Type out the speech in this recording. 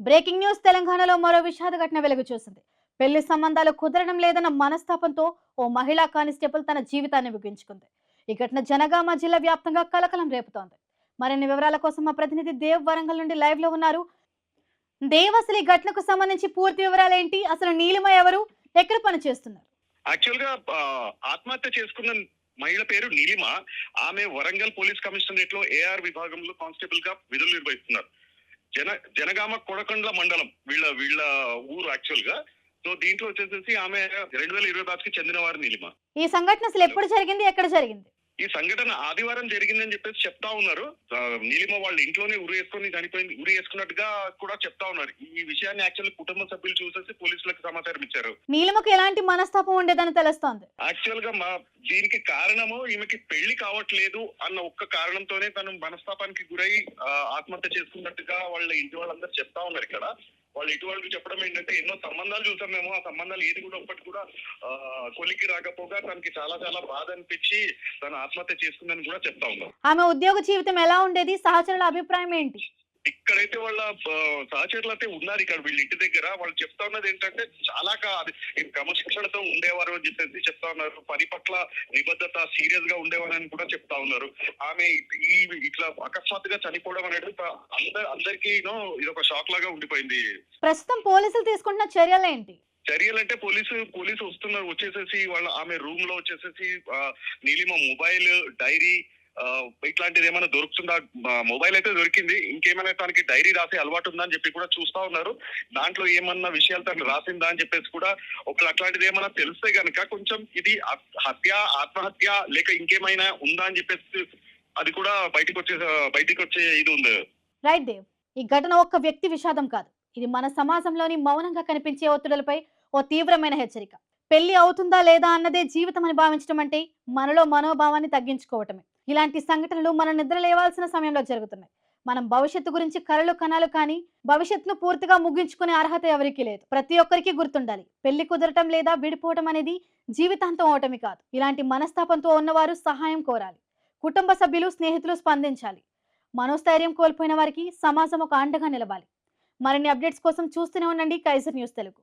Breaking news తెలంగాణలో మరో విషాద ఘటన వెలుగు చూసింది. పెళ్ళి సంబంధాలు కుదరడం లేదన్న మనస్తాపంతో ఓ మహిళా కానిస్టేబుల్ తన జీవితాన్ని ముగించుకుంది ఈ ఘటన జనగామ జిల్లా వ్యాప్తంగా కలకలం రేపుతోంది. మరిన్ని వివరాల కోసం మా ప్రతినిధి దేవ్ వరంగల్ నుండి లైవ్లో ఉన్నారు. దేవ్ అసలు ఈ ఘటనకు సంబంధించి పూర్తి వివరాలు ఏంటి? అసలు నీలిమ ఎవరు? ఎక్కడ పని చేస్తున్నారు? యాక్చువల్గా ఆత్మహత్య చేసుకున్న మహిళ పేరు నీలిమ. ఆమె వరంగల్ పోలీస్ కమిషనరేట్లో ఏఆర్ విభాగంలో కానిస్టేబుల్గా విధులు నిర్వహిస్తున్నారు. జన జనగామ కొడకండ్ల మండలం వీళ్ళ వీళ్ళ ఊరు యాక్చువల్గా. సో దీంట్లో వచ్చేసేసి ఆమె రెండు వేల ఇరవై బ్యాచ్కి చెందిన వారు నీలిమ. ఈ సంఘటన అసలు ఎప్పుడు జరిగింది ఎక్కడ జరిగింది? ఈ సంఘటన ఆదివారం జరిగిందని చెప్పేసి చెప్తా ఉన్నారు. నీలిమ వాళ్ళ ఇంట్లోనే ఉరి వేసుకొని చనిపోయింది ఉరి వేసుకున్నట్టుగా కూడా చెప్తా ఉన్నారు. ఈ విషయాన్ని యాక్చువల్లీ కుటుంబ సభ్యులు చూసేసి పోలీసులకు సమాచారం ఇచ్చారు. నీలిమకు ఎలాంటి మనస్తాపం ఉండేదని తెలుస్తోంది. యాక్చువల్గా మా దీనికి కారణము ఈమెకి పెళ్ళి కావట్లేదు అన్న ఒక్క కారణంతోనే తను మనస్తాపానికి గురై ఆత్మహత్య చేసుకున్నట్టుగా వాళ్ళ ఇంటి వాళ్ళందరూ చెప్తా ఉన్నారు ఇక్కడ. వాళ్ళ ఇంటి వాళ్ళకి చెప్పడం ఏంటంటే ఎన్నో సంబంధాలు చూసాం మేము. ఆ సంబంధాలు ఏది కూడా ఒక్కటి కూడా ఆ, కొలికి రాకపోగా తనకి చాలా చాలా బాధ అనిపించి తను ఆత్మహత్య చేసుకుందని కూడా చెప్తా ఉన్నాం. ఆమె ఉద్యోగ జీవితం ఎలా ఉండేది? సహచరుల అభిప్రాయం ఏంటి? ఇక్కడైతే వాళ్ళ సహచరులు అయితే ఉన్నారు ఇక్కడ వీళ్ళ ఇంటి దగ్గర. వాళ్ళు చెప్తా ఉన్నది ఏంటంటే చాలా క్రమశిక్షణతో ఉండేవారు అని చెప్పేసి చెప్తా ఉన్నారు. పని పట్ల నిబద్ధత సీరియస్గా ఉండేవారు అని కూడా చెప్తా ఉన్నారు. ఆమె ఈ ఇట్లా అకస్మాత్తుగా చనిపోవడం అనేది అందరి అందరికీ ఇది ఒక షాక్ లాగా ఉండిపోయింది. ప్రస్తుతం పోలీసులు తీసుకుంటున్న చర్యలు ఏంటి చర్యలు అంటే పోలీసు పోలీసు వస్తున్నారు. వచ్చేసేసి వాళ్ళ ఆమె రూమ్లో వచ్చేసేసి నీలిమ మొబైల్ డైరీ ఇట్లాంటిది ఏమైనా దొరుకుతుందా? మొబైల్ అయితే దొరికింది. ఇంకేమైనా తనకి డైరీ రాసే అలవాటు ఉందా అని చెప్పి కూడా చూస్తా ఉన్నారు. దాంట్లో ఏమన్నా విషయాలు తను రాసిందా అని చెప్పేసి కూడా ఒకళ్ళు అట్లాంటిది ఏమైనా తెలిస్తే కనుక కొంచెం ఇది హత్య ఆత్మహత్య లేక ఇంకేమైనా ఉందా అని చెప్పేసి అది కూడా బయటకు వచ్చే బయటకు వచ్చే ఇది ఉంది. రైట్ దేవ్ ఈ ఘటన ఒక్క వ్యక్తి విషాదం కాదు. ఇది మన సమాజంలోని మౌనంగా కనిపించే ఒత్తిడులపై ఓ తీవ్రమైన హెచ్చరిక. పెళ్ళి అవుతుందా లేదా అన్నదే జీవితం అని భావించడం అంటే మనలో మనోభావాన్ని తగ్గించుకోవటమే. ఇలాంటి సంఘటనలు మన నిద్ర లేవాల్సిన సమయంలో జరుగుతున్నాయి. మనం భవిష్యత్తు గురించి కలలు కనాలు కానీ భవిష్యత్తును పూర్తిగా ముగించుకునే అర్హత ఎవరికీ లేదు. ప్రతి ఒక్కరికి గుర్తుండాలి. పెళ్ళి కుదరటం లేదా విడిపోవటం అనేది జీవితాంతం అవటమే కాదు. ఇలాంటి మనస్తాపంతో ఉన్నవారు సహాయం కోరాలి. కుటుంబ సభ్యులు స్నేహితులు స్పందించాలి. మనోస్థైర్యం కోల్పోయిన వారికి సమాజం ఒక అండగా నిలవాలి. మరిన్ని అప్డేట్స్ కోసం చూస్తూనే ఉండండి. Kaiser news Telugu.